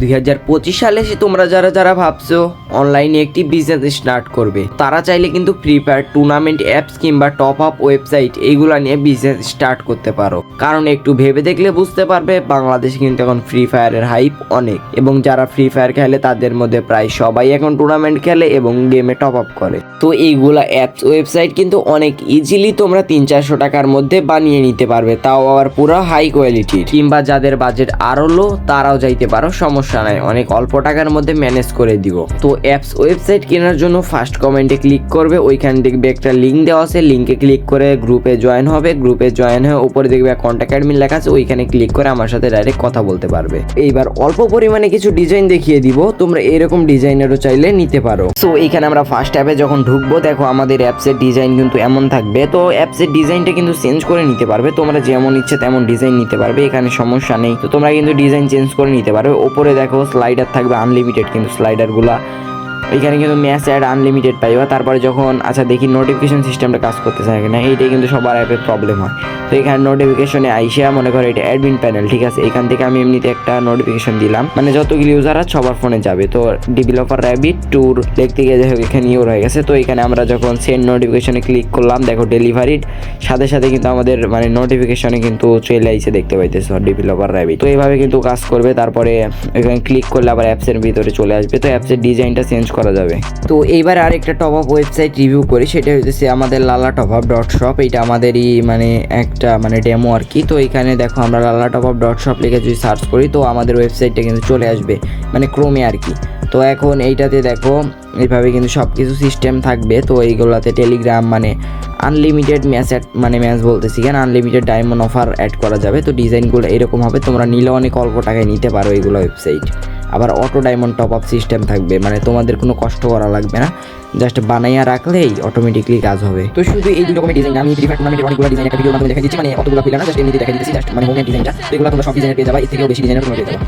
দুই হাজার পঁচিশ সালে এসে তোমরা যারা যারা ভাবছ অনলাইনে একটি বিজনেস স্টার্ট করবে, তারা চাইলে কিন্তু ফ্রি ফায়ার টুর্নামেন্ট অ্যাপস কিংবা টপ আপ ওয়েবসাইট এইগুলা নিয়ে বিজনেস স্টার্ট করতে পারো। কারণ একটু ভেবে দেখলে বুঝতে পারবে বাংলাদেশে কিন্তু এখন ফ্রি ফায়ারের হাইপ অনেক এবং যারা ফ্রি ফায়ার খেলে তাদের মধ্যে প্রায় সবাই এখন টুর্নামেন্ট খেলে এবং গেমে টপ আপ করে। তো এইগুলা অ্যাপস ওয়েবসাইট কিন্তু অনেক ইজিলি তোমরা তিন চারশো টাকার মধ্যে বানিয়ে নিতে পারবে, তাও আবার পুরো হাই কোয়ালিটির কিংবা যাদের বাজেট আরও লো তারাও যাইতে পারো, সমস্যা নাই, অনেক অল্প টাকার মধ্যে ম্যানেজ করে দিব। তো অ্যাপস ওয়েবসাইট কেনার জন্য ফার্স্ট কমেন্টে ক্লিক করবে, ওইখানে দেখবে একটা লিঙ্ক দেওয়া আছে লিঙ্কে ক্লিক করে গ্রুপে জয়েন হবে গ্রুপে জয়েন হয়ে উপরে দেখবে কন্ট্যাক্ট অ্যাডমিন লেখা আছে, ওইখানে ক্লিক করে আমার সাথে ডাইরেক্ট কথা বলতে পারবে। এইবার অল্প পরিমাণে কিছু ডিজাইন দেখিয়ে দিব, তোমরা এরকম ডিজাইনেরও চাইলে নিতে পারো। সো এইখানে আমরা ফার্স্ট অ্যাপে যখন ঢুকবো, দেখো আমাদের অ্যাপসের ডিজাইন কিন্তু এমন থাকবে। তো অ্যাপসের ডিজাইনটা কিন্তু চেঞ্জ করে নিতে পারবে, তোমরা যেমন ইচ্ছে তেমন ডিজাইন নিতে পারবে, এখানে সমস্যা নেই। তো তোমরা কিন্তু ডিজাইন চেঞ্জ করে নিতে পারবে, ওপরে দেখো স্লাইডার থাকবে আনলিমিটেড কিন্তু স্লাইডারগুলা এখানে কিন্তু ম্যাচ অ্যাড আনলিমিটেড পাইবা। তারপরে যখন আচ্ছা দেখি নোটিফিকেশন সিস্টেমটা কাজ করতেছে না, এইটাই কিন্তু সবার অ্যাপে প্রবলেম হয়। তো এখানে নোটিফিকেশনে আইসা মনে করো এটা অ্যাডমিন প্যানেল ঠিক আছে? এখান থেকে আমি এমনিতে একটা নোটিফিকেশন দিলাম। মানে যতগুলি ইউজার আছে, সবার ফোনে যাবে। তো ডেভেলপার র্যাবিট ট্যুর দেখতে গিয়ে যাই হোক, এখানে ইউর হয়ে গেছে। তো এখানে আমরা যখন সেন্ড নোটিফিকেশনে ক্লিক করলাম, দেখো ডেলিভারিড সাথে সাথে কিন্তু আমাদের মানে নোটিফিকেশনে কিন্তু চলে আইসে দেখতে পাইতেছো ডেভেলপার র্যাবিট তো এইভাবে কিন্তু কাজ করবে। তারপরে এখানে ক্লিক করলে আবার অ্যাপসের ভিতরে চলে আসবে। তো অ্যাপসের ডিজাইনটা চেঞ্জ করা যাবে। তো এইবার আরেকটা টপ আপ ওয়েবসাইট রিভিউ করি, সেটা হচ্ছে আমাদের লালা টপ আপ ডট শপ এইটা আমাদেরই মানে একটা মানে ডেমো আর কি। তো এখানে দেখো আমরা লালা টপ আপ ডট শপ লিখে যদি সার্চ করি, তো আমাদের ওয়েবসাইটটা কিন্তু চলে আসবে মানে ক্রোমে আর কি। তো এখন এইটাতে দেখো, এইভাবে কিন্তু সব কিছু সিস্টেম থাকবে। তো এইগুলোতে টেলিগ্রাম মানে আনলিমিটেড ম্যাচ অ্যাড মানে ম্যাচ বলতেছি কেন? আনলিমিটেড ডায়মন্ড অফার অ্যাড করা যাবে। তো ডিজাইনগুলো এরকম হবে, তোমরা নিলে অনেক অল্প টাকায় নিতে পারো এইগুলো ওয়েবসাইট আবার auto diamond top up system থাকবে। মানে তোমাদের কোনো কষ্ট করা লাগবে না। জাস্ট বানাইয়া রাখলেই অটোমেটিকলি কাজ হবে। তো শুধু এই রকমের ডিজাইন আমি ফ্রি ফায়ার টুর্নামেন্টের অনেকগুলো ডিজাইন একটা ভিডিওর মাধ্যমে দেখা দিচ্ছি। মানে অতগুলো পিলার না জাস্ট এমনিতে দেখা দিচ্ছি জাস্ট মানে হোমের ডিজাইনটা এগুলো তোমরা সব ডিজাইনের পেয়ে যাবা, এর থেকেও বেশি ডিজাইনের তোমরা পেয়ে যাবা।